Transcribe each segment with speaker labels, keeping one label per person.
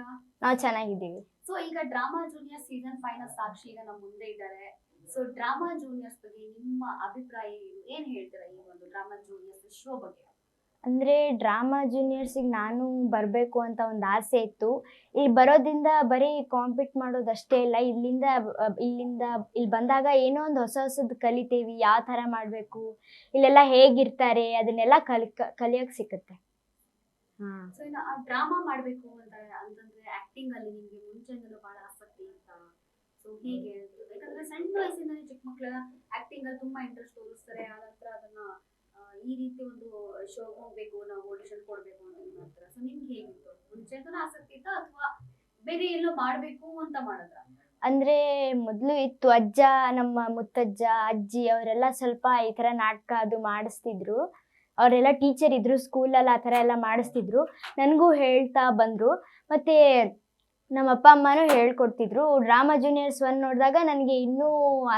Speaker 1: ಹೇಗಿದ್ದೀರಾ
Speaker 2: ನಾವು ಚೆನ್ನಾಗಿದ್ದೀವಿ.
Speaker 1: ಸೊ ಈಗ drama junior season final Sakshi ಈಗ ನಮ್ಮ ಮುಂದೆ ಇದ್ದಾರೆ. ಸೊ ಡ್ರಾಮಾ ಜೂನಿಯರ್ಸ್ ಬಗ್ಗೆ ನಿಮ್ಮ ಅಭಿಪ್ರಾಯ ಏನು? ಏನ್ ಹೇಳ್ತೀರಾ ಈ ಒಂದು ಡ್ರಾಮಾ ಜೂನಿಯರ್ಸ್ ಶೋ ಬಗ್ಗೆ?
Speaker 2: ಅಂದರೆ ಡ್ರಾಮಾ ಜೂನಿಯರ್ಸಿಗೆ ನಾನು ಬರಬೇಕು ಅಂತ ಒಂದು ಆಸೆ ಇತ್ತು. ಇಲ್ಲಿ ಬರೋದ್ರಿಂದ ಬರೀ ಕಾಂಪೀಟ್ ಮಾಡೋದಷ್ಟೇ ಇಲ್ಲ. ಇಲ್ಲಿಂದ ಇಲ್ಲಿಂದ ಇಲ್ಲಿ ಬಂದಾಗ ಏನೋ ಒಂದು ಹೊಸ ಹೊಸದು ಕಲಿತೇವಿ. ಯಾವ ಥರ ಮಾಡಬೇಕು? ಇಲ್ಲೆಲ್ಲ ಹೇಗಿರ್ತಾರೆ? ಅದನ್ನೆಲ್ಲ ಕಲಿ ಕಲಿಯೋಕೆ ಸಿಕ್ಕುತ್ತೆ. ಹಾಂ
Speaker 1: ಸೊ ಇನ್ನು ಆ ಡ್ರಾಮಾ ಮಾಡಬೇಕು ಅಂತ ಅಂತಂದ್ರೆ ಆಕ್ಟಿಂಗ್ ಅಲ್ಲಿ ನಿಮಗೆ ಮುಂಚೆಯಿಂದಲೂ ಬಹಳ ಆಸಕ್ತಿ ಅಂತ. ಸೊ ಹೀಗೆ ಯಾಕಂದ್ರೆ ಸಣ್ಣ ವಯಸ್ಸಿಂದ ಚಿಕ್ಕ ಮಕ್ಕಳ ಆಕ್ಟಿಂಗ್ ಅಲ್ಲಿ ತುಂಬಾ ಇಂಟ್ರೆಸ್ಟ್ ತೋರಿಸ್ತಾರೆ. ಆ ನಂತರ ಅದನ್ನ ಈ ರೀತಿ ಒಂದು ಶೋ ಹೋಗ್ಬೇಕು ನಾವು ಆಡಿಷನ್ ಕೊಡ್ಬೇಕು ಅಂತ ಇದು ಮಾಡ್ತಾರೆ ಸೊ ನಿಮ್ಗೆ ಹೇಗಿತ್ತು ಮುಂಚೆಯಿಂದಲೂ ಆಸಕ್ತಿ ಇತ್ತ ಅಥವಾ ಬೇರೆ ಎಲ್ಲೋ ಮಾಡ್ಬೇಕು ಅಂತ ಮಾಡಿದ್ರ
Speaker 2: ಅಂದ್ರೆ ಮೊದಲು ಇತ್ತು ಅಜ್ಜ ನಮ್ಮ ಮುತ್ತಜ್ಜ ಅಜ್ಜಿ ಅವರೆಲ್ಲ ಸ್ವಲ್ಪ ಈ ತರ ನಾಟಕ ಅದು ಮಾಡಿಸ್ತಿದ್ರು. ಅವರೆಲ್ಲ ಟೀಚರ್ ಇದ್ರು ಸ್ಕೂಲಲ್ಲಿ ಆ ಥರ ಎಲ್ಲ ಮಾಡಿಸ್ತಿದ್ರು. ನನಗೂ ಹೇಳ್ತಾ ಬಂದರು. ಮತ್ತು ನಮ್ಮ ಅಪ್ಪ ಅಮ್ಮನೂ ಹೇಳ್ಕೊಡ್ತಿದ್ರು. ಡ್ರಾಮಾ ಜೂನಿಯರ್ಸ್ ಒನ್ ನೋಡಿದಾಗ ನನಗೆ ಇನ್ನೂ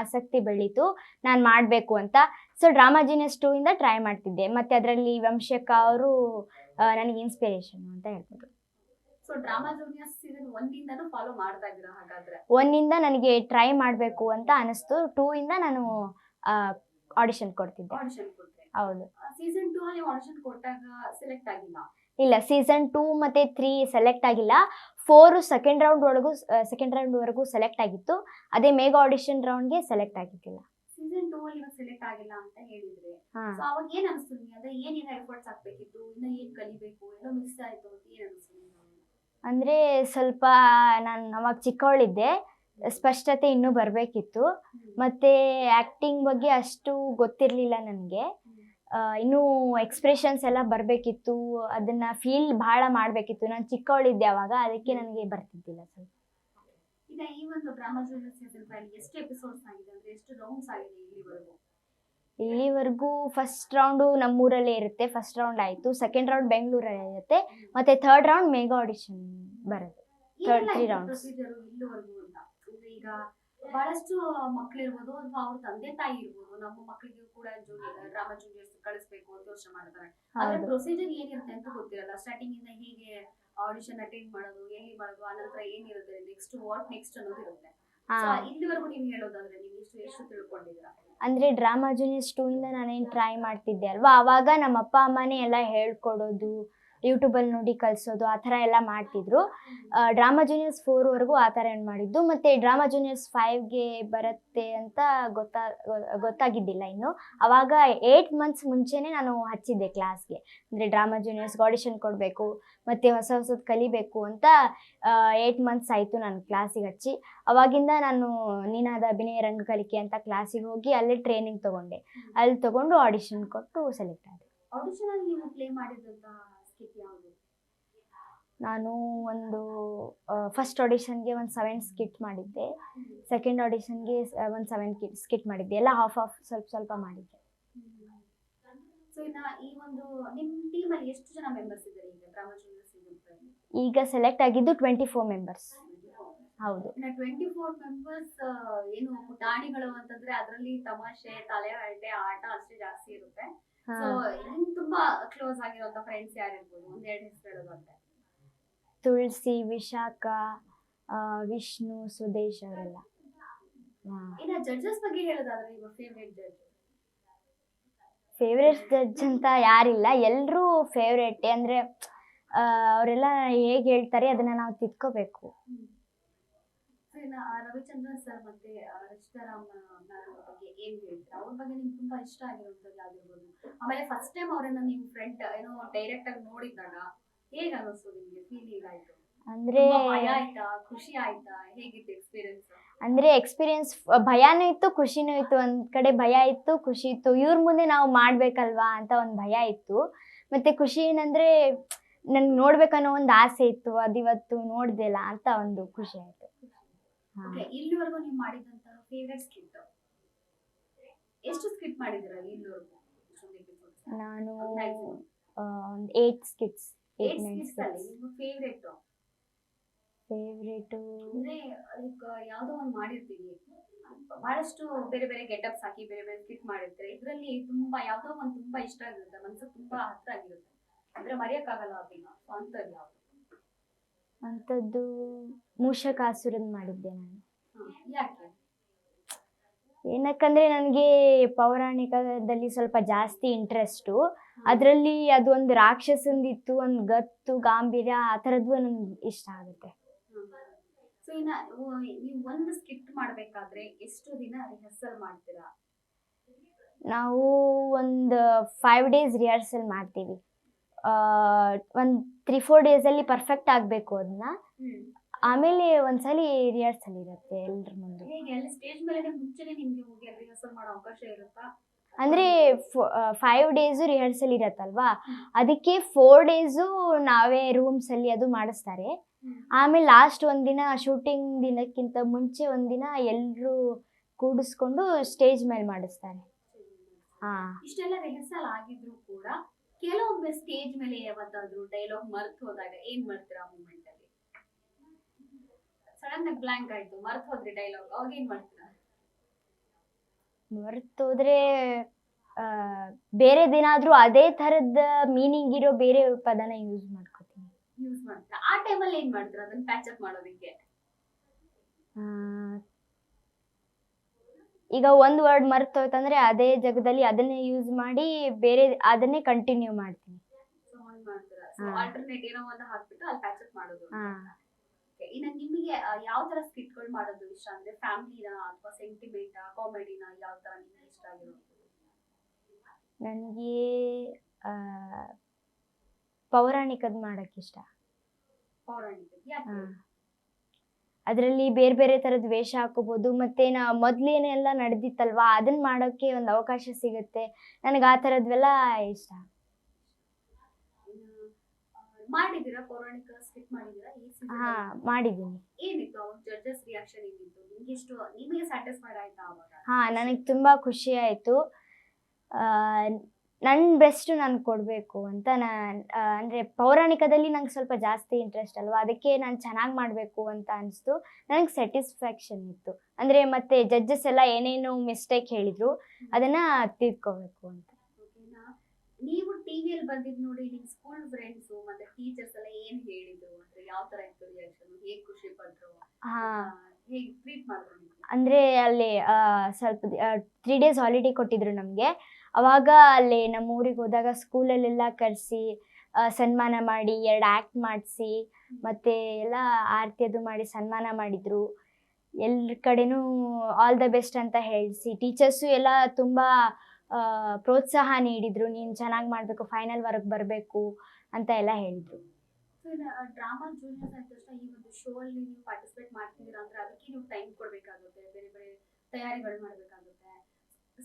Speaker 2: ಆಸಕ್ತಿ ಬೆಳೀತು. ನಾನು ಮಾಡಬೇಕು ಅಂತ. ಸೊ ಡ್ರಾಮಾ ಜೂನಿಯರ್ಸ್ ಟೂ ಇಂದ ಟ್ರೈ ಮಾಡ್ತಿದ್ದೆ. ಮತ್ತು ಅದರಲ್ಲಿ ವಂಶಕ ಅವರು ನನಗೆ ಇನ್ಸ್ಪಿರೇಷನ್ ಅಂತ ಹೇಳ್ಬೋದು
Speaker 1: ಸೊ ಡ್ರಾಮಾ ಜೂನಿಯರ್ಸ್ ಸೀಸನ್ ಒಂದಿಂದನೂ ಫಾಲೋ ಮಾಡ್ತಾ ಇದ್ದೀರಾ ಹಾಗಾದ್ರೆ?
Speaker 2: ಒನ್ನಿಂದ ನನಗೆ ಟ್ರೈ ಮಾಡಬೇಕು ಅಂತ ಅನಿಸ್ತು. ಟೂ ಇಂದ ನಾನು ಆಡಿಷನ್ ಕೊಡ್ತಿದ್ದೆ. ಹೌದು.
Speaker 1: ಸೀಸನ್ ಟೂ ಅಲ್ಲಿ ಆಡಿಷನ್ ಕೊಟ್ಟಾಗ ಸೆಲೆಕ್ಟ್ ಆಗಿಲ್ಲ?
Speaker 2: ಇಲ್ಲ ಸೀಸನ್ ಟೂ ಮತ್ತೆ ತ್ರೀ ಸೆಲೆಕ್ಟ್ ಆಗಿಲ್ಲ. ಫೋರ್ ಸೆಕೆಂಡ್ ರೌಂಡ್ ಒಳಗೂ ಸೆಕೆಂಡ್ ರೌಂಡ್ವರೆಗೂ ಸೆಲೆಕ್ಟ್ ಆಗಿತ್ತು. ಅದೇ ಮೇಗಾ ಆಡಿಷನ್ ರೌಂಡ್ಗೆ ಸೆಲೆಕ್ಟ್ ಆಗಿದ್ದಿಲ್ಲ.
Speaker 1: ಸೀಸನ್ ಟೂ ಅಲ್ಲಿ ಸೆಲೆಕ್ಟ್ ಆಗಿಲ್ಲ ಅಂತ ಹೇಳಿದ್ರೆ? ಸೊ ಅವಾಗ ಏನ್ ಅನಿಸ್ತು ನಿಮ್ಗೆ ಅಂದ್ರೆ ಏನೇನ ಎಫರ್ಟ್ಸ್ ಹಾಕ್ಬೇಕಿತ್ತು ಇನ್ನ ಏನ್ ಕಲಿಬೇಕು? ಎಲ್ಲ ಮಿಸ್ ಆಯ್ತು ಅಂತ ಏನ್ ಅನಿಸ್ತು
Speaker 2: ಅಂದರೆ ಸ್ವಲ್ಪ ನಾನು ಅವಾಗ ಚಿಕ್ಕವಳಿದ್ದೆ. ಸ್ಪಷ್ಟತೆ ಇನ್ನೂ ಬರಬೇಕಿತ್ತು. ಮತ್ತೆ ಆಕ್ಟಿಂಗ್ ಬಗ್ಗೆ ಅಷ್ಟು ಗೊತ್ತಿರಲಿಲ್ಲ ನನಗೆ. ಇನ್ನೂ ಎಕ್ಸ್ಪ್ರೆಷನ್ಸ್ ಎಲ್ಲ ಬರಬೇಕಿತ್ತು ಅದನ್ನು ಫೀಲ್ ಭಾಳ ಮಾಡಬೇಕಿತ್ತು. ನಾನು ಚಿಕ್ಕವಳಿದ್ದೆ ಅವಾಗ ಅದಕ್ಕೆ ನನಗೆ ಬರ್ತಿದ್ದಿಲ್ಲ ಸ್ವಲ್ಪ.
Speaker 1: ಈಗ ಈ ಒಂದು ಡ್ರಾಮಾ ಜೂನಿಯರ್ ಸೀಸನ್ ಫೈವ್ ಎಷ್ಟು ಎಪಿಸೋಡ್ಸ್ ಆಗಿದೆ ಅಂದ್ರೆ ಎಷ್ಟು ರೌಂಡ್ಸ್ ಆಗಿದೆ ಇಲ್ಲಿವರೆಗೂ?
Speaker 2: ಇಲ್ಲಿವರೆಗೂ ಫಸ್ಟ್ ರೌಂಡು ನಮ್ಮೂರಲ್ಲೇ ಇರುತ್ತೆ ಫಸ್ಟ್ ರೌಂಡ್ ಆಯಿತು. ಸೆಕೆಂಡ್ ರೌಂಡ್ ಬೆಂಗಳೂರಲ್ಲಿ ಇರುತ್ತೆ. ಮತ್ತೆ ಥರ್ಡ್ ರೌಂಡ್ ಮೇಗಾ ಆಡಿಷನ್ ಬರುತ್ತೆ. ಥರ್ಡ್ ತ್ರೀ
Speaker 1: ರೌಂಡ್ ಇಲ್ಲಿವರೆಗೂ ಅಂತ? ಈಗ ಬಹಳಷ್ಟು ಮಕ್ಳಿರ್ಬೋದು ಅಥವಾ ಅವ್ರ ತಂದೆ ತಾಯಿ ಇರ್ಬೋದು. ನಮ್ಮ ಮಕ್ಳಿಗೂ ಕೂಡ ಜೂನಿಯರ್ ಡ್ರಾಮಾ ಜೂನಿಯರ್ಸ್ ಕಳಿಸ್ಬೇಕು ಅಂತ ಯೋಚನೆ ಮಾಡ್ತಾರೆ. ಅದ್ರ ಪ್ರೊಸೀಜರ್ ಏನಿರುತ್ತೆ ಅಂತ ಗೊತ್ತಿರಲ್ಲ. ಸ್ಟಾರ್ಟಿಂಗ್ ಇಂದ ಹೇಗೆ ಆಡಿಷನ್ ಅಟೆಂಡ್ ಮಾಡೋದು ಎಲ್ಲಿ ಮಾಡೋದು ಆನಂತರ ಏನಿರುತ್ತೆ ನೆಕ್ಸ್ಟ್ ವಾಟ್ ನೆಕ್ಸ್ಟ್ ಅನ್ನೋದು ಇರುತ್ತೆ. ಇಲ್ಲಿವರೆಗೂ ನೀವು ಹೇಳೋದಾದ್ರೆ ನೀವು ಎಷ್ಟು ಎಷ್ಟು ತಿಳ್ಕೊಂಡಿದ್ದೀರಾ?
Speaker 2: ಅಂದ್ರೆ ಡ್ರಾಮಾ ಜೂನಿಯರ್ಸ್ ಟೂ ಇಂದ ನಾನೇನು ಟ್ರೈ ಮಾಡ್ತಿದ್ದೆ ಅಲ್ವಾ? ಅವಾಗ ನಮ್ಮ ಅಪ್ಪ ಅಮ್ಮನೇ ಎಲ್ಲ ಹೇಳ್ಕೊಡೋದು. ಯೂಟ್ಯೂಬಲ್ಲಿ ನೋಡಿ ಕಲಿಸೋದು ಆ ಥರ ಎಲ್ಲ ಮಾಡ್ತಿದ್ರು. ಡ್ರಾಮಾ ಜೂನಿಯರ್ಸ್ ಫೋರ್ವರೆಗೂ ಆ ಥರ ಏನು ಮಾಡಿದ್ದು. ಮತ್ತು ಡ್ರಾಮಾ ಜೂನಿಯರ್ಸ್ ಫೈವ್ಗೆ ಬರುತ್ತೆ ಅಂತ ಗೊತ್ತಾ, ಗೊತ್ತಾಗಿದ್ದಿಲ್ಲ ಇನ್ನು. ಆವಾಗ ಏಯ್ಟ್ ಮಂತ್ಸ್ ಮುಂಚೆನೇ ನಾನು ಹಚ್ಚಿದ್ದೆ ಕ್ಲಾಸ್ಗೆ ಅಂದರೆ ಡ್ರಾಮಾ ಜೂನಿಯರ್ಸ್ಗೆ ಆಡಿಷನ್ ಕೊಡಬೇಕು, ಮತ್ತು ಹೊಸ ಹೊಸದು ಕಲಿಬೇಕು ಅಂತ ಏಯ್ಟ್ ಮಂತ್ಸ್ ಆಯಿತು ನಾನು ಕ್ಲಾಸಿಗೆ ಹಚ್ಚಿ. ಅವಾಗಿಂದ ನಾನು ನೀನಾದ ಅಭಿನಯ ರಂಗ ಕಲಿಕೆ ಅಂತ ಕ್ಲಾಸಿಗೆ ಹೋಗಿ ಅಲ್ಲೇ ಟ್ರೈನಿಂಗ್ ತೊಗೊಂಡೆ. ಅಲ್ಲಿ ತೊಗೊಂಡು ಆಡಿಷನ್ ಕೊಟ್ಟು ಸೆಲೆಕ್ಟ್ ಆದೆ.
Speaker 1: ಆಡಿಷನ್ ಅಲ್ಲಿ ನೀವು ಪ್ಲೇ ಮಾಡಿದಂತ ಸ್ಕಿಟ್ ಯಾವುದು
Speaker 2: ನಾನು ಒಂದು ಫಸ್ಟ್ ಆಡಿಷನ್ಗೆ ಒಂದು ಸೆವೆನ್ ಸ್ಕಿಟ್ ಮಾಡಿದ್ದೆ. ಸೆಕೆಂಡ್ ಆಡಿಷನ್ಗೆ ಒಂದು ಸೆವೆನ್ ಕಿಟ್ ಸ್ಕಿಟ್ ಮಾಡಿದ್ದೆ. ಎಲ್ಲ ಹಾಫ್ ಆಫ್ ಸ್ವಲ್ಪ ಸ್ವಲ್ಪ ಮಾಡಿದ್ದೆ.
Speaker 1: ಸೊ ಇನ್ನ ಈ ಒಂದು ಎಷ್ಟು ಜನ ಮೆಂಬರ್ಸ್ ಇದ್ದಾರೆ ಈಗ? ಡ್ರಾಮಾ ಜೂನಿಯರ್
Speaker 2: ಈಗ ಸೆಲೆಕ್ಟ್ ಆಗಿದ್ದು ಟ್ವೆಂಟಿ ಫೋರ್ ಮೆಂಬರ್ಸ್ ಹೌದು
Speaker 1: ಟ್ವೆಂಟಿ ಫೋರ್ ಮೆಂಬರ್ಸ್ ಏನು ಪುಟಾಣಿಗಳು ಅಂತಂದ್ರೆ ಅದರಲ್ಲಿ ತಮಾಷೆ ತಲೆ ಆಟ ಅಷ್ಟೇ ಜಾಸ್ತಿ ಇರುತ್ತೆ. ಸೊ ನಿಮ್ ತುಂಬಾ ಕ್ಲೋಸ್ ಆಗಿರುವಂತ ಫ್ರೆಂಡ್ಸ್ ಯಾರಿರ್ಬೋದು ಒಂದೆರಡು ಹೆಸರು ಹೇಳೋದಂತೆ
Speaker 2: ತುಳಸಿ ವಿಶಾಖ ವಿಷ್ಣು ಸುದೇಶ್ ಅವರೆಲ್ಲ.
Speaker 1: ಇನ್ನ ಜಡ್ಜಸ್ ಬಗ್ಗೆ ಹೇಳೋದಾದ್ರೆ ನಿಮ್ಮ ಫೇವ್ರೇಟ್ ಜಡ್ಜ್
Speaker 2: ಫೇವ್ರೇಟ್ ಜಡ್ಜ್ ಅಂತ ಯಾರಿಲ್ಲ. ಎಲ್ಲರೂ ಫೇವ್ರೇಟ್ ಅಂದ್ರೆ ಅವರೆಲ್ಲ ಹೇಗೆ ಹೇಳ್ತಾರೆ ಅದನ್ನ ನಾವು ತಿದ್ಕೋಬೇಕು.
Speaker 1: ಇನ್ನ ರವಿಚಂದ್ರನ್ ಸರ್ ಮತ್ತೆ ಆ ರಚಿತಾ ರಾಮ್ ಮ್ಯಾಮ್ ಬಗ್ಗೆ ಏನ್ ಹೇಳ್ತೀರಾ? ಅವ್ರ ಬಗ್ಗೆ ನಿಮ್ಗೆ ತುಂಬಾ ಇಷ್ಟ ಆಗಿರುವಂತದ್ದು ಆಗಿರ್ಬೋದು ಆಮೇಲೆ ಫಸ್ಟ್ ಟೈಮ್ ಅವರನ್ನ ನೀವು ಫ್ರೆಂಡ್ ಏನೋ ಡೈರೆಕ್ಟ್ ಆಗಿ ನೋಡಿದಾಗ ಹೇಗ ಅನ್ನಿಸ್ತು ನಿಮ್ಗೆ? ಫೀಲಿಂಗ್ ಆಯ್ತು
Speaker 2: ಅಂದ್ರೆ
Speaker 1: ಭಯ ಆಯ್ತಾ? ಖುಷಿ ಆಯ್ತಾ? ಹೇಗಿತ್ತು ಎಕ್ಸ್ಪೀರಿಯನ್ಸ್
Speaker 2: ಅಂದ್ರೆ ಎಕ್ಸ್ಪೀರಿಯನ್ಸ್ ಭಯನೂ ಇತ್ತು ಖುಷಿನೂ ಇತ್ತು. ಒಂದ್ ಕಡೆ ಭಯ ಇತ್ತು ಖುಷಿ ಇತ್ತು. ಇವ್ರ ಮುಂದೆ ನಾವು ಮಾಡ್ಬೇಕಲ್ವಾ ಅಂತ ಒಂದ್ ಭಯ ಇತ್ತು. ಮತ್ತೆ ಖುಷಿ ಏನಂದ್ರೆ ನನ್ಗೆ ನೋಡ್ಬೇಕನ್ನೋ ಒಂದು ಆಸೆ ಇತ್ತು. ಅದಿವತ್ತು ನೋಡ್ದಿಲ್ಲ ಅಂತ ಒಂದು ಖುಷಿ ಆಯಿತು.
Speaker 1: ಓಕೆ ಇಲ್ಲಿವರೆಗೂ ನೀವು ಮಾಡಿದಂತ ಫೇವರೆಟ್ ಸ್ಕಿಟ್ ಎಷ್ಟು ಸ್ಕಿಟ್ ಮಾಡಿದಿರ ಇಲ್ಲಿವರೆಗೂ?
Speaker 2: ನಾನು
Speaker 1: ಒಂದು.
Speaker 2: ಒಂದು ಸ್ಕಿಟ್ಸ್ ಏಯ್ಟ್ ನೈನ್ ಸ್ಕಿಟ್ಸ್
Speaker 1: ನಿಮ್ಮ ಫೇವ್ರೇಟ್
Speaker 2: ಫೇವರೇಟ್
Speaker 1: ಅಂದ್ರೆ ಅದಕ್ಕೆ ಯಾವುದೋ ಒಂದು ಮಾಡಿರ್ತೀವಿ. ಬಹಳಷ್ಟು ಬೇರೆ ಬೇರೆ ಗೆಟಪ್ಸ್ ಹಾಕಿ ಬೇರೆ ಬೇರೆ ಸ್ಕಿಟ್ ಮಾಡಿರ್ತಾರೆ. ಇದರಲ್ಲಿ ತುಂಬಾ ಯಾವ್ದೋ ಒಂದು ತುಂಬಾ ಇಷ್ಟ ಆಗಿರುತ್ತೆ. ಮನ್ಸಿಗೆ ತುಂಬಾ ಹತ್ರ ಆಗಿರುತ್ತೆ. ಅಂದ್ರೆ ಮರೆಯಕ್ಕಾಗಲ್ಲ ಅದನ್ನ. ಅಂಥದ್ದು ಯಾವ್ದು?
Speaker 2: ಅಂಥದ್ದು ಮೂಷಕಾಸುರನ್ ಮಾಡಿದ್ದೆ ನಾನು.
Speaker 1: ಯಾಕೆ?
Speaker 2: ಏನಕ್ಕಂದ್ರೆ ನನಗೆ ಪೌರಾಣಿಕದಲ್ಲಿ ಸ್ವಲ್ಪ ಜಾಸ್ತಿ ಇಂಟ್ರೆಸ್ಟು ಅದರಲ್ಲಿ ಅದು ಒಂದು ರಾಕ್ಷಸಂದಿತ್ತು ಒಂದು ಗತ್ತು ಗಾಂಭೀರ್ಯ ಆ ಥರದ್ದು ನನಗೆ ಇಷ್ಟ ಆಗುತ್ತೆ.
Speaker 1: ಸೊ ಇನ್ನ ನೀವು ಒಂದು ಸ್ಕಿಟ್ ಮಾಡ್ಬೇಕಾದ್ರೆ ಎಷ್ಟು ದಿನ ರಿಹರ್ಸಲ್ ಮಾಡ್ತೀರಾ?
Speaker 2: ನಾವು ಒಂದು ಫೈವ್ ಡೇಸ್ ರಿಹರ್ಸಲ್ ಮಾಡ್ತೀವಿ. ಒಂದು ತ್ರೀ ಫೋರ್ ಡೇಸಲ್ಲಿ ಪರ್ಫೆಕ್ಟ್ ಆಗಬೇಕು ಅದನ್ನ ಆಮೇಲೆ ಒಂದ್ಸಲಿ ರಿಹರ್ಸಲ್ ಇರುತ್ತೆ ಎಲ್ರ ಮುಂದೆ.
Speaker 1: ಅಂದ್ರೆ ಅಲ್ಲಿ ಅಲ್ಲಿ
Speaker 2: ಫೈವ್ ಡೇಸು ರಿಹರ್ಸಲ್ ಇರತ್ತಲ್ವಾ? ಅದಕ್ಕೆ ಫೋರ್ ಡೇಸು ನಾವೇ ರೂಮ್ಸಲ್ಲಿ ಅದು ಮಾಡಿಸ್ತಾರೆ. ಆಮೇಲೆ ಲಾಸ್ಟ್ ಒಂದಿನ ಶೂಟಿಂಗ್ ದಿನಕ್ಕಿಂತ ಮುಂಚೆ ಒಂದಿನ ಎಲ್ಲರೂ ಕೂಡಿಸ್ಕೊಂಡು ಸ್ಟೇಜ್ ಮೇಲೆ ಮಾಡಿಸ್ತಾರೆ. ಹಾಂ.
Speaker 1: ಇಷ್ಟೆಲ್ಲ ರಿಹರ್ಸಲ್ ಆಗಿದ್ರು ಕೂಡ ಕೆಲವೊಮ್ಮೆ ಸ್ಟೇಜ್ ಮೇಲೆ ಯಾವತ್ತಾದ್ರೂ ಡೈಲಾಗ್ ಮರ್ತ್ ಹೋದಾಗ ಏನ್ ಮಾಡ್ತೀರಾ ಮೂಮೆಂಟ್ ಅಲ್ಲಿ? ಸಡನ್ ಆಗಿ ಬ್ಲಾಂಕ್ ಆಯ್ತು ಮರ್ತ್ ಹೋದ್ರೆ ಡೈಲಾಗ್ ಅವಾಗ ಏನ್ ಮಾಡ್ತೀರಾ?
Speaker 2: ಮರ್ತೋದ್ರೆ ಹೋದ್ರೆ ಬೇರೆ ದಿನ ಆದರೂ ಅದೇ ತರದ ಮೀನಿಂಗ್ ಇರೋ ಬೇರೆ ಪದನ ಯೂಸ್ ಮಾಡ್ಕೋತೀನಿ.
Speaker 1: ಯೂಸ್ ಮಾಡ್ತೀರಾ? ಆ ಟೈಮಲ್ಲಿ ಏನ್ ಮಾಡ್ತೀರಾ? ಅದನ್ನ ಪ್ಯಾಚ್ ಅಪ್ ಮಾಡೋದಕ್ಕೆ?
Speaker 2: ಈಗ ಒಂದು ವರ್ಡ್ ಮರ್ತೋಯ್ತಂದ್ರೆ ಅದೇ ಜಾಗದಲ್ಲಿ ಅದನ್ನೇ ಯೂಸ್ ಮಾಡಿ ಬೇರೆ ಅದನ್ನೇ ಕಂಟಿನ್ಯೂ ಮಾಡ್ತೀನಿ.
Speaker 1: ಆಲ್ಟರ್ನೇಟ್ ಏನೋ ಒಂದು ಹಾಕ್ಬಿಟ್ಟು ಅಲ್ಲಿ ಪ್ಯಾಚ್ ಅಪ್ ಮಾಡೋದು. ಇನ್ನ ನಿಮಗೆ ಯಾವ ತರ ಸ್ಕಿಟ್ಗಳು ಮಾಡೋದು ಇಷ್ಟ? ಅಂದ್ರೆ ಫ್ಯಾಮಿಲಿನಾ ಅಥವಾ ಸೆಂಟಿಮೆಂಟ್ ಕಾಮಿಡಿನ ಯಾವ ತರ ನಿಮಗೆ ಇಷ್ಟ ಆಗಿರೋದು?
Speaker 2: ನನಗೆ ಪೌರಾಣಿಕದ ಮಾಡೋಕೆ ಇಷ್ಟ.
Speaker 1: ಪೌರಾಣಿಕ
Speaker 2: ಅದರಲ್ಲಿ ಬೇರೆ ಬೇರೆ ಥರದ ವೇಷ ಹಾಕೋಬೋದು ಮತ್ತು ನಾ ಮೊದಲೇನೆಲ್ಲ ನಡೆದಿತ್ತಲ್ವಾ ಅದನ್ನ ಮಾಡೋಕ್ಕೆ ಒಂದು ಅವಕಾಶ ಸಿಗುತ್ತೆ. ನನಗೆ ಆ ಥರದ್ವೆಲ್ಲ ಇಷ್ಟ.
Speaker 1: ಹಾ ಆ, ಮಾಡಿದೀರಾ ಪೌರಾಣಿಕ ಸ್ಕಿಟ್ ಮಾಡಿದೀರಾ ಈ season
Speaker 2: ಹಾಂ ಮಾಡಿದ್ದೀನಿ.
Speaker 1: ಏನಿತ್ತು ಅವಾಗ ಜಡ್ಜಸ್ ರಿಯಾಕ್ಷನ್ ಏನಿತ್ತು? ನಿಮ್ಗೆ ಎಷ್ಟು ನಿಮಗೆ ಸ್ಯಾಟಿಸ್ಫೈಡ್ ಆಯ್ತಾ ಅವಾಗ?
Speaker 2: ಹಾಂ ನನಗೆ ತುಂಬಾ ಖುಷಿ ಆಯಿತು. ನನ್ನ ಬೆಸ್ಟ್ ನಾನು ಕೊಡಬೇಕು ಅಂತ ನಾನು ಅಂದರೆ ಪೌರಾಣಿಕದಲ್ಲಿ ನಂಗೆ ಸ್ವಲ್ಪ ಜಾಸ್ತಿ ಇಂಟ್ರೆಸ್ಟ್ ಅಲ್ವಾ? ಅದಕ್ಕೆ ನಾನು ಚೆನ್ನಾಗಿ ಮಾಡಬೇಕು ಅಂತ ಅನಿಸ್ತು. ನನಗೆ ಸ್ಯಾಟಿಸ್ಫ್ಯಾಕ್ಷನ್ ಇತ್ತು. ಅಂದರೆ ಮತ್ತೆ ಜಡ್ಜಸ್ ಎಲ್ಲ ಏನೇನು ಮಿಸ್ಟೇಕ್ ಹೇಳಿದ್ರು ಅದನ್ನು ತಿದ್ಕೋಬೇಕು ಅಂತ.
Speaker 1: ನೀವು ಟಿವಿಯಲ್ಲಿ ಬಂದಿದ್ ನೋಡಿ ನಿಮ್ ಸ್ಕೂಲ್ ಫ್ರೆಂಡ್ಸ್ ಮತ್ತೆ ಟೀಚರ್ಸ್ ಎಲ್ಲ ಏನ್ ಹೇಳಿದ್ರು? ಅಂದ್ರೆ ಯಾವ ತರ ಇತ್ತು ರಿಯಾಕ್ಷನ್ ಹೇಗ್ ಖುಷಿ ಪಟ್ರು?
Speaker 2: ಹಾಂ.
Speaker 1: ಹೇಗ್ ಟ್ರೀಟ್ ಮಾಡಿದ್ರು
Speaker 2: ಅಂದರೆ ಅಲ್ಲಿ ಸ್ವಲ್ಪ ತ್ರೀ ಡೇಸ್ ಹಾಲಿಡೇ ಕೊಟ್ಟಿದ್ರು ನಮಗೆ. ಅವಾಗ ಅಲ್ಲಿ ನಮ್ಮ ಊರಿಗೆ ಹೋದಾಗ ಸ್ಕೂಲಲ್ಲೆಲ್ಲ ಕರೆಸಿ ಸನ್ಮಾನ ಮಾಡಿ, ಎರಡು ಆ್ಯಕ್ಟ್ ಮಾಡಿಸಿ, ಮತ್ತು ಎಲ್ಲ ಆರತಿ ಅದು ಮಾಡಿ ಸನ್ಮಾನ ಮಾಡಿದರು. ಎಲ್ಲರ ಕಡೆನೂ ಆಲ್ ದ ಬೆಸ್ಟ್ ಅಂತ ಹೇಳಿಸಿ ಟೀಚರ್ಸು ಎಲ್ಲ ತುಂಬ ಪ್ರೋತ್ಸಾಹ ನೀಡಿದರು. ನೀನು ಚೆನ್ನಾಗಿ ಮಾಡಬೇಕು ಫೈನಲ್ವರೆಗೆ ಬರಬೇಕು ಅಂತ ಎಲ್ಲ ಹೇಳಿದರು.
Speaker 1: ಡ್ರಾಮಾ ತಕ್ಷಣ ಈ ಒಂದು ಶೋ ಅಲ್ಲಿ ನೀವು ಪಾರ್ಟಿಸಿಪೇಟ್ ಮಾಡ್ತಿದ್ದೀರಾ ಅಂದ್ರೆ ಅದಕ್ಕೆ ನೀವು ಟೈಮ್ ಕೊಡಬೇಕಾಗುತ್ತೆ. ಬೇರೆ ಬೇರೆ ತಯಾರಿಗಳು ಮಾಡ್ಬೇಕಾಗುತ್ತೆ.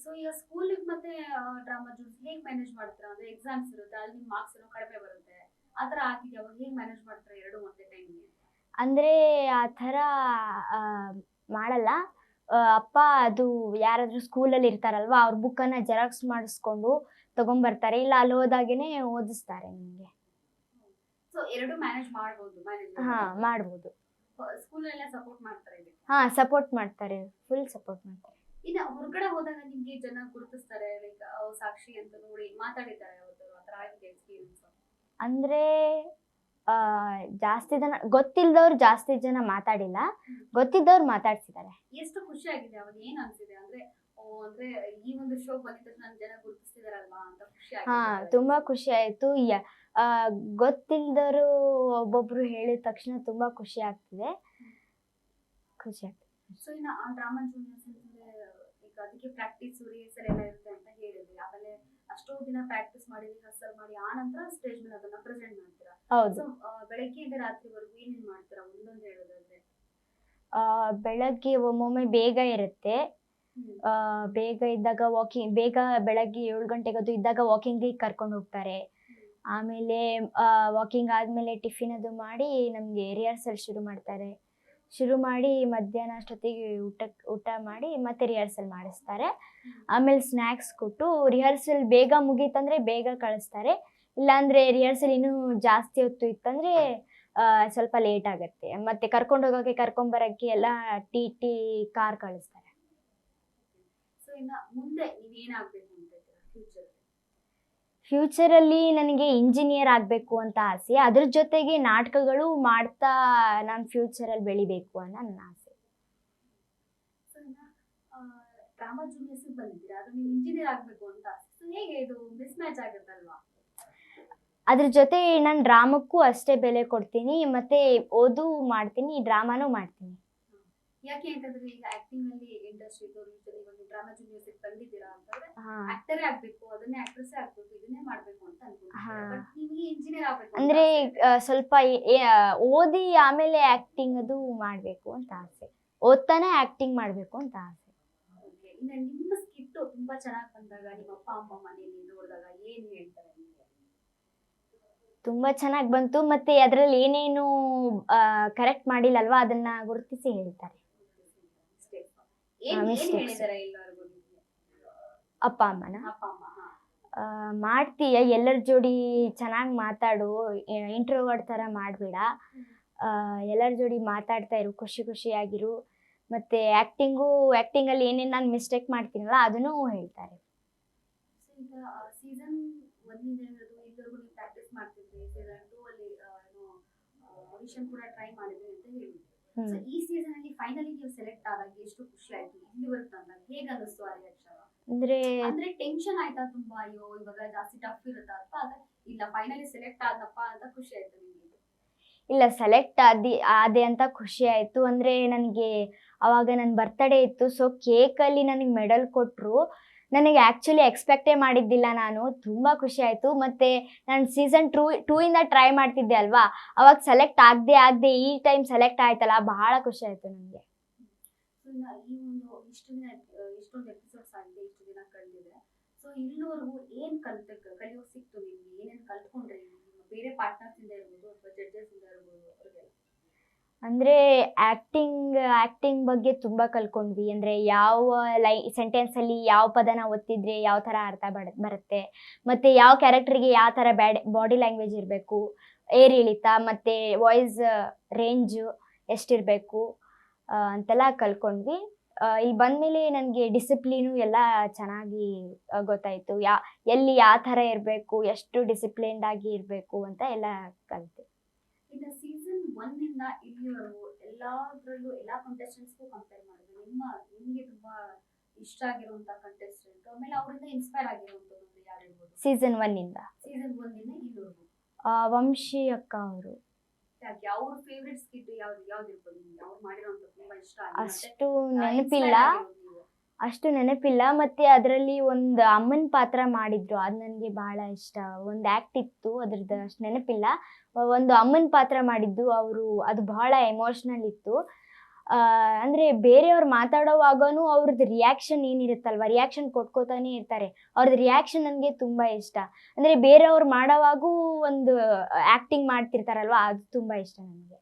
Speaker 1: ಸೊ ಈಗ ಸ್ಕೂಲ್ ಮತ್ತೆ ಡ್ರಾಮಾ ಜೂನಿಯರ್ಸ್ ಹೇಗೆ ಮ್ಯಾನೇಜ್ ಮಾಡ್ತಾರೆ? ಅಂದ್ರೆ ಎಕ್ಸಾಮ್ಸ್ ಇರುತ್ತೆ ಅಲ್ಲಿ ಮಾರ್ಕ್ಸ್ ಏನೋ ಕಡಿಮೆ ಬರುತ್ತೆ. ಆ ಥರ ಆಗಿದೆಯಾ ಅವಾಗ ಹೇಗ್ ಮ್ಯಾನೇಜ್ ಮಾಡ್ತೀರಾ ಎರಡು ಒಂದೇ ಟೈಮ್ಗೆ
Speaker 2: ಅಂದರೆ ಆ ಥರ ಮಾಡಲ್ಲ. ಅಪ್ಪ ಅದು ಯಾರಾದರೂ ಸ್ಕೂಲಲ್ಲಿ ಇರ್ತಾರಲ್ವ ಅವ್ರ ಬುಕ್ಕನ್ನು ಜೆರಾಕ್ಸ್ ಮಾಡಿಸ್ಕೊಂಡು ತೊಗೊಂಬರ್ತಾರೆ. ಇಲ್ಲ ಅಲ್ಲಿ ಹೋದಾಗೇ ಓದಿಸ್ತಾರೆ ನಿಮಗೆ.
Speaker 1: ಸೊ ಎರಡು ಮ್ಯಾನೇಜ್ ಮಾಡ್ಬೋದು
Speaker 2: ಹಾಂ ಮಾಡ್ಬೋದು.
Speaker 1: ಸ್ಕೂಲಲ್ಲೇ ಸಪೋರ್ಟ್ ಮಾಡ್ತಾರೆ
Speaker 2: ಹಾಂ ಸಪೋರ್ಟ್ ಮಾಡ್ತಾರೆ. ಫುಲ್ ಸಪೋರ್ಟ್ ಮಾಡ್ತಾರೆ.
Speaker 1: ಇನ್ನ ಹೊರಗಡೆ ಹೋದಾಗ ನಿಮ್ಗೆ ಜನ ಗುರುತಿಸ್ತಾರೆ ಲೈಕ್ ಸಾಕ್ಷಿ ಅಂತ ನೋಡಿ ಮಾತಾಡಿದ್ದಾರೆ ಯಾವತ್ತಾದ್ರು ಆ ಥರ ಆಗಿದೆ ಎಕ್ಸ್ಪೀರಿಯನ್ಸ್
Speaker 2: ಅಂದರೆ ಜಾಸ್ತಿ ಜನ ಗೊತ್ತಿಲ್ದವ್ರು ಜಾಸ್ತಿ ಜನ ಮಾತಾಡಿಲ್ಲ. ಗೊತ್ತಿದ್ದವ್ರು ಮಾತಾಡ್ಸಿದ್ದಾರೆ.
Speaker 1: ಎಷ್ಟು ಖುಷಿ ಆಗಿದೆ ಅವಾಗ ಏನ್ ಅನ್ಸಿದೆ? ಅಂದ್ರೆ ಈ ಒಂದು ಶೋ ಬಂದಿದ ತಕ್ಷಣ ಜನ ಗುರುತಿಸ್ತಿದಾರಲ್ವಾ ಅಂತ ಖುಷಿ
Speaker 2: ಹಾ ತುಂಬಾ ಖುಷಿ ಆಯ್ತು. ಗೊತ್ತಿಲ್ದವರು ಒಬ್ಬೊಬ್ರು ಹೇಳಿದ ತಕ್ಷಣ ತುಂಬಾ ಖುಷಿ ಆಗ್ತಿದೆ. ಖುಷಿ ಆಗ್ತಿದೆ.
Speaker 1: ಸೊ ಇನ್ನ ಆ ಡ್ರಾಮಾ ಜೂನಿಯರ್ಸ್ ಈಗ ಅದಕ್ಕೆ ಪ್ರಾಕ್ಟೀಸ್ ರಿಹರ್ಸಲ್ ಎಲ್ಲ ಇರುತ್ತೆ ಅಂತ ಹೇಳಿದ್ವಿ ಆಮೇಲೆ ಅಷ್ಟೋ ದಿನ ಪ್ರಾಕ್ಟೀಸ್ ಮಾಡಿ ರಿಹರ್ಸಲ್ ಮಾಡಿ ಆ ನಂತರ ಸ್ಟೇಜ್ ಮೇಲೆ ಅದನ್ನ ಪ್ರೆಸೆಂಟ್ ಮಾಡ್ತೀರಾ?
Speaker 2: ಹೌದು.
Speaker 1: ಸೊ ಬೆಳಗ್ಗೆಯಿಂದ ರಾತ್ರಿವರೆಗೂ ಏನೇನ್ ಮಾಡ್ತೀರಾ? ಒಂದೊಂದು ಹೇಳೋದಾದ್ರೆ.
Speaker 2: ಬೆಳಗ್ಗೆ ಒಮ್ಮೊಮ್ಮೆ ಬೇಗ ಇರುತ್ತೆ. ಬೇಗ ಇದ್ದಾಗ ವಾಕಿಂಗ್ ಬೇಗ ಬೆಳಗ್ಗೆ ಏಳು ಗಂಟೆಗೆ ಅದು ಇದ್ದಾಗ ವಾಕಿಂಗಿಗೆ ಕರ್ಕೊಂಡು ಹೋಗ್ತಾರೆ. ಆಮೇಲೆ ವಾಕಿಂಗ್ ಆದಮೇಲೆ ಟಿಫಿನ್ ಅದು ಮಾಡಿ ನಮಗೆ ರಿಹರ್ಸಲ್ ಶುರು ಮಾಡ್ತಾರೆ. ಶುರು ಮಾಡಿ ಮಧ್ಯಾಹ್ನ ಅಷ್ಟೊತ್ತಿಗೆ ಊಟಕ್ಕೆ ಊಟ ಮಾಡಿ ಮತ್ತೆ ರಿಹರ್ಸಲ್ ಮಾಡಿಸ್ತಾರೆ. ಆಮೇಲೆ ಸ್ನ್ಯಾಕ್ಸ್ ಕೊಟ್ಟು ರಿಹರ್ಸಲ್ ಬೇಗ ಮುಗೀತಂದ್ರೆ ಬೇಗ ಕಳಿಸ್ತಾರೆ. ಇಲ್ಲಾಂದ್ರೆ ರಿಹರ್ಸಲ್ ಇನ್ನೂ ಜಾಸ್ತಿ ಹೊತ್ತು ಇತ್ತಂದ್ರೆ ಸ್ವಲ್ಪ ಲೇಟ್ ಆಗುತ್ತೆ. ಮತ್ತೆ ಕರ್ಕೊಂಡು ಹೋಗೋಕ್ಕೆ ಕರ್ಕೊಂಬರೋಕ್ಕೆ ಎಲ್ಲ ಟಿ ಟಿ ಕಾರ್ ಕಳಿಸ್ತಾರೆ.
Speaker 1: ಸೊ ಇನ್ನ ಮುಂದೆ ನೀವ್ ಏನಾಗ್ಬೇಕು ಅಂತ ಇದ್ದೀರಾ ಫ್ಯೂಚರ್
Speaker 2: ಫ್ಯೂಚರಲ್ಲಿ ನನಗೆ ಇಂಜಿನಿಯರ್ ಆಗಬೇಕು ಅಂತ ಆಸೆ. ಅದ್ರ ಜೊತೆಗೆ ನಾಟಕಗಳು ಮಾಡ್ತಾ ನಾನು ಫ್ಯೂಚರಲ್ಲಿ ಬೆಳಿಬೇಕು ಅನ್ನೋ ನನ್ನ ಆಸೆ. ಅದ್ರ ಜೊತೆ ನಾನು ಡ್ರಾಮಕ್ಕೂ ಅಷ್ಟೇ ಬೆಲೆ ಕೊಡ್ತೀನಿ. ಮತ್ತೆ ಓದು ಮಾಡ್ತೀನಿ ಡ್ರಾಮಾನೂ ಮಾಡ್ತೀನಿ.
Speaker 1: ಯಾಕೆ ಅಂತಂದ್ರೆ ಈಗ ಆಕ್ಟಿಂಗ್ ಅಲ್ಲಿ ಇಂಡಸ್ಟ್ರಿ ಒಂದು ಡ್ರಾಮಾ ಜೂನಿಯರ್ಸ್ ಬಂದಿದ್ದೀರಾ ಅಂತಂದ್ರೆ ಆಕ್ಟರೇ ಆಗ್ಬೇಕು ಅದನ್ನೇ ಆಕ್ಟ್ರೆಸ್ ಆಗ್ಬೇಕು ಇದನ್ನೇ ಮಾಡ್ಬೇಕು ಅಂತ ಬಟ್ ನಿಮಗೆ ಇಂಜಿನಿಯರ್ ಆಗ್ಬೇಕು
Speaker 2: ಅಂದ್ರೆ ಸ್ವಲ್ಪ ಓದಿ ಆಮೇಲೆ ಆಕ್ಟಿಂಗ್ ಅದು ಮಾಡಬೇಕು ಅಂತ ಆಸೆ. ಓದ್ತಾನೆ ಆಕ್ಟಿಂಗ್ ಮಾಡಬೇಕು ಅಂತ ಆಸೆ.
Speaker 1: ಇನ್ನ ನಿಮ್ಮ ಸ್ಕಿಟ್ ತುಂಬಾ ಚೆನ್ನಾಗಿ ಬಂದಾಗ ನಿಮ್ಮ ಅಪ್ಪ ಅಮ್ಮ ಮನೆಯಲ್ಲಿ ನೋಡಿದಾಗ ಏನ್ ಹೇಳ್ತಾರೆ
Speaker 2: ತುಂಬಾ ಚೆನ್ನಾಗಿ ಬಂತು. ಮತ್ತೆ ಅದರಲ್ಲಿ ಏನೇನು ಕರೆಕ್ಟ್ ಮಾಡಿಲ್ಲಲ್ವಾ? ಅದನ್ನ ಗುರುತಿಸಿ ಹೇಳ್ತಾರೆ. ಅಪ್ಪ ಅಮ್ಮನ? ಮಾಡ್ತೀಯ? ಎಲ್ಲರ ಜೋಡಿ ಚೆನ್ನಾಗಿ ಮಾತಾಡು. ಇಂಟ್ರೋವರ್ಡ್ ಥರ ಮಾಡಬೇಡ. ಎಲ್ಲರ ಜೋಡಿ ಮಾತಾಡ್ತಾ ಇರು ಖುಷಿ ಖುಷಿಯಾಗಿರು. ಮತ್ತು ಆ್ಯಕ್ಟಿಂಗು ಆ್ಯಕ್ಟಿಂಗಲ್ಲಿ ಏನೇನು ನಾನು ಮಿಸ್ಟೇಕ್ ಮಾಡ್ತೀನಲ್ಲ ಅದನ್ನೂ ಹೇಳ್ತಾರೆ.
Speaker 1: ಸೀಸನ್ ಸೊ ಈ ಸೀಸನ್ ಅಲ್ಲಿ ಫೈನಲಿ ನೀವು ಸೆಲೆಕ್ಟ್ ಆದಾಗ ಎಷ್ಟು ಖುಷಿ ಆಯ್ತು? ಇಲ್ಲಿವರೆಗೂ ತಂದಾಗ ಹೇಗೆ ಅನ್ನಿಸ್ತು ಆ ರಿಯಾಕ್ಷನ್
Speaker 2: ಅಂದರೆ
Speaker 1: ಅಂದ್ರೆ ಟೆನ್ಷನ್ ಆಯ್ತಾ ತುಂಬಾ? ಅಯ್ಯೋ ಇವಾಗ ಜಾಸ್ತಿ ಟಫ್ ಇರುತ್ತಾ ಅಥವಾ ಇಲ್ಲ ಫೈನಲಿ ಸೆಲೆಕ್ಟ್ ಆದಪ್ಪ ಅಂತ ಖುಷಿ ಆಯ್ತು ನಿಮ್ಗೆ?
Speaker 2: ಇಲ್ಲ ಸೆಲೆಕ್ಟ್ ಆದಿ ಆದೆ ಅಂತ ಖುಷಿ ಆಯಿತು. ಅಂದರೆ ನನಗೆ ಆವಾಗ ನನ್ನ ಬರ್ತಡೇ ಇತ್ತು. ಸೊ ಕೇಕಲ್ಲಿ ನನಗೆ ಮೆಡಲ್ ಕೊಟ್ಟರು ನನಗೆ ಆ್ಯಕ್ಚುಲಿ ಎಕ್ಸ್ಪೆಕ್ಟೇ ಮಾಡಿದ್ದಿಲ್ಲ ನಾನು. ತುಂಬ ಖುಷಿ ಆಯಿತು. ಮತ್ತು ನಾನು ಸೀಸನ್ ಟೂ ಟೂ ಇಂದ ಟ್ರೈ ಮಾಡ್ತಿದ್ದೆ ಅಲ್ವಾ? ಅವಾಗ ಸೆಲೆಕ್ಟ್ ಆಗದೆ ಆಗದೆ ಈ ಟೈಮ್ ಸೆಲೆಕ್ಟ್ ಆಯ್ತಲ್ಲ, ಬಹಳ ಖುಷಿ ಆಯಿತು ನನಗೆ
Speaker 1: ಸೊ ಇಲ್ಲಿವರೆಗೂ ಏನ್ ಕಲ್ತ ಕಲಿಯೋಕ್ ಸಿಕ್ತು ನಿಮ್ಗೆ? ಏನೇನ್ ಕಲ್ತ್ಕೊಂಡ್ರಿ ಬೇರೆ ಪಾರ್ಟ್ನರ್ಸ್ ಇಂದ ಇರ್ಬೋದು ಅಥವಾ ಜಡ್ಜಸ್ ಇಂದ ಇರ್ಬೋದು ಅವ್ರಿಗೆಲ್ಲ?
Speaker 2: ಅಂದರೆ ಆಕ್ಟಿಂಗ್ ಆಕ್ಟಿಂಗ್ ಬಗ್ಗೆ ತುಂಬಾ ಕಲ್ತ್ಕೊಂಡ್ವಿ ಅಂದ್ರೆ ಯಾವ ಲೈ ಸೆಂಟೆನ್ಸಲ್ಲಿ ಯಾವ ಪದನ ಒತ್ತಿದ್ರೆ ಯಾವ ತರ ಅರ್ಥ ಬರುತ್ತೆ. ಮತ್ತೆ ಯಾವ ಕ್ಯಾರೆಕ್ಟ್ರಿಗೆ ಯಾವ ತರ ಬ್ಯಾಡ್ ಬಾಡಿ ಲ್ಯಾಂಗ್ವೇಜ್ ಇರಬೇಕು. ಏರಿಳಿತ ಮತ್ತೆ ವಾಯ್ಸ್ ರೇಂಜ್ ಎಷ್ಟಿರಬೇಕು ಅಂತೆಲ್ಲ ಕಲ್ತ್ಕೊಂಡ್ವಿ ಆ, ಇಲ್ಲಿ ಬಂದಮೇಲೆ ನನಗೆ ಡಿಸಿಪ್ಲಿನು ಎಲ್ಲ ಚೆನ್ನಾಗಿ ಗೊತ್ತಾಯ್ತು ಗೊತ್ತಾಯಿತು. ಯಾ ಎಲ್ಲಿ ಯಾವ ಥರ ಇರಬೇಕು ಎಷ್ಟು ಡಿಸಿಪ್ಲಿನ್ಡ್ ಆಗಿ ಇರಬೇಕು ಅಂತ ಎಲ್ಲ ಕಲಿತೆ.
Speaker 1: ಸೀಸನ್ ಇಲ್ಲಿವರೆಗೂ ಎಲ್ಲಾದ್ರಲ್ಲೂ ಎಲ್ಲಾ ಕಂಟೆಸ್ಟೆಂಟ್ಸ್ಗೂ ಕಂಪೇರ್ ಮಾಡಿದ್ರೆ. ನಿಮ್ಮ ನಿಮ್ಗೆ ತುಂಬಾ ಇಷ್ಟ ಆಗಿರುವಂತ ಕಂಟೆಸ್ಟೆಂಟ್ ಆಮೇಲೆ ಅವರಿಂದ ಇನ್ಸ್ಪೈರ್ ಆಗಿರುವಂತದ್ದು ಯಾರು ಇರ್ಬೋದು
Speaker 2: ಸೀಸನ್ ಒನ್ನಿಂದ
Speaker 1: ಸೀಸನ್ ಒನ್ ಇಂದ ಇಲ್ಲಿವರೆಗೂ
Speaker 2: ವಂಶಿ ಅಕ್ಕ ಅವರು.
Speaker 1: ಯಾಕೆ? ಅವ್ರ ಫೇವ್ರೆಟ್ ಸ್ಕಿಟ್ ಯಾವ್ದು ಯಾವ್ದು ಇರ್ಬೋದು ನಿಮ್ಗೆ? ಅವ್ರು ಮಾಡಿರೋಂತ ತುಂಬಾ ಇಷ್ಟ ಆಗಿ ಮತ್ತೆ,
Speaker 2: ಅಷ್ಟು
Speaker 1: ಆ,
Speaker 2: ನೆನಪಿಲ್ಲ.
Speaker 1: inspire ಆಗಿರೋದು ನೀವು.
Speaker 2: ಅಷ್ಟು ನೆನಪಿಲ್ಲ. ಮತ್ತೆ ಅದರಲ್ಲಿ ಒಂದು ಅಮ್ಮನ ಪಾತ್ರ ಮಾಡಿದ್ರು. ಅದು ನನಗೆ ಬಹಳ ಇಷ್ಟ. ಒಂದು ಆ್ಯಕ್ಟ್ ಇತ್ತು. ಅದ್ರದ್ದು ಅಷ್ಟು ನೆನಪಿಲ್ಲ. ಒಂದು ಅಮ್ಮನ ಪಾತ್ರ ಮಾಡಿದ್ದು, ಅವರು ಅದು ಬಹಳ ಎಮೋಷ್ನಲ್ ಇತ್ತು. ಅಂದರೆ ಬೇರೆಯವ್ರು ಮಾತಾಡೋವಾಗನೂ ಅವ್ರದ್ದು ರಿಯಾಕ್ಷನ್ ಏನಿರುತ್ತಲ್ವ? ರಿಯಾಕ್ಷನ್ ಕೊಟ್ಕೋತಾನೆ ಇರ್ತಾರೆ. ಅವ್ರದ್ದು ರಿಯಾಕ್ಷನ್ ನನಗೆ ತುಂಬ ಇಷ್ಟ. ಅಂದರೆ ಬೇರೆಯವ್ರು ಮಾಡೋವಾಗೂ ಒಂದು ಆ್ಯಕ್ಟಿಂಗ್ ಮಾಡ್ತಿರ್ತಾರಲ್ವ? ಅದು ತುಂಬ ಇಷ್ಟ ನನಗೆ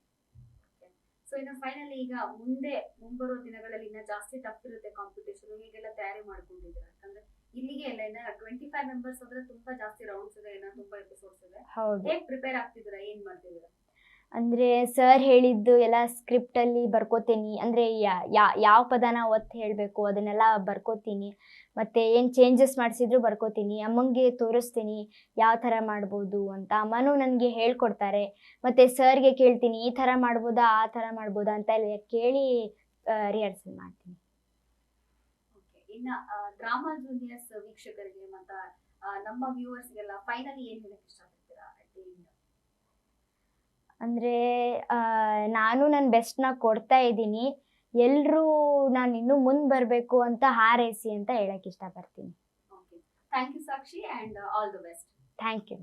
Speaker 1: ಸೊ ಇನ್ನು ಫೈನಲ್ ಈಗ ಮುಂದೆ ಮುಂಬರುವ ದಿನಗಳಲ್ಲಿ ಇನ್ನ ಜಾಸ್ತಿ ಟಫ್ ಇರುತ್ತೆ ಕಾಂಪಿಟೇಷನ್ ಹೀಗೆಲ್ಲ ತಯಾರಿ ಮಾಡ್ಕೊಂಡಿದ್ದೀರಾ? ಯಾಕಂದ್ರೆ ಇಲ್ಲಿಗೆ ಎಲ್ಲ ಟ್ವೆಂಟಿ ಫೈವ್ ಮೆಂಬರ್ಸ್ ಅಂದ್ರೆ ತುಂಬಾ ಜಾಸ್ತಿ ರೌಂಡ್ಸ್ ಇದೆ ಏನೋ ತುಂಬಾ ಎಪಿಸೋಡ್ಸ್ ಇದೆ.
Speaker 2: ಹೌದು.
Speaker 1: ಹೇಗ್ ಪ್ರಿಪೇರ್ ಆಗ್ತಿದ್ದೀರಾ ಏನ್ ಮಾಡ್ತಿದ್ದೀರಾ?
Speaker 2: ಅಂದರೆ ಸರ್ ಹೇಳಿದ್ದು ಎಲ್ಲ ಸ್ಕ್ರಿಪ್ಟಲ್ಲಿ ಬರ್ಕೋತೀನಿ ಅಂದರೆ ಯಾವ ಪದನ ಒತ್ತು ಹೇಳಬೇಕು ಅದನ್ನೆಲ್ಲ ಬರ್ಕೋತೀನಿ ಮತ್ತು ಏನು ಚೇಂಜಸ್ ಮಾಡಿಸಿದ್ರು ಬರ್ಕೋತೀನಿ ಅಮ್ಮಂಗೆ ತೋರಿಸ್ತೀನಿ ಯಾವ ಥರ ಮಾಡ್ಬೋದು ಅಂತ. ಅಮ್ಮನೂ ನನಗೆ ಹೇಳ್ಕೊಡ್ತಾರೆ ಮತ್ತು ಸರ್ಗೆ ಕೇಳ್ತೀನಿ ಈ ಥರ ಮಾಡ್ಬೋದಾ ಆ ಥರ ಮಾಡ್ಬೋದಾ ಅಂತ ಎಲ್ಲ ಕೇಳಿ ರಿಹರ್ಸಲ್ ಮಾಡ್ತೀನಿ.
Speaker 1: ಇನ್ನ ಡ್ರಾಮಾ ಜೂನಿಯರ್ಸ್ ವೀಕ್ಷಕರಿಗೆ ಮತ್ತ ನಮ್ಮ ವ್ಯೂವರ್ಸ್ಗೆಲ್ಲ ಫೈನಲಿ ಏನ್ ಹೇಳಕ್ ಇಷ್ಟಪಡ್ತೀರಾ
Speaker 2: ಅಂದ್ರೆ ನಾನು ನನ್ನ ಬೆಸ್ಟ್ನ ಕೊಡ್ತಾ ಇದ್ದೀನಿ. ಎಲ್ಲರೂ ನಾನು ಇನ್ನೂ ಮುಂದೆ ಬರಬೇಕು ಅಂತ ಹಾರೈಸಿ ಅಂತ ಹೇಳಕ್ ಇಷ್ಟಪಡ್ತೀನಿ.
Speaker 1: Thank you Sakshi and all the best
Speaker 2: thank you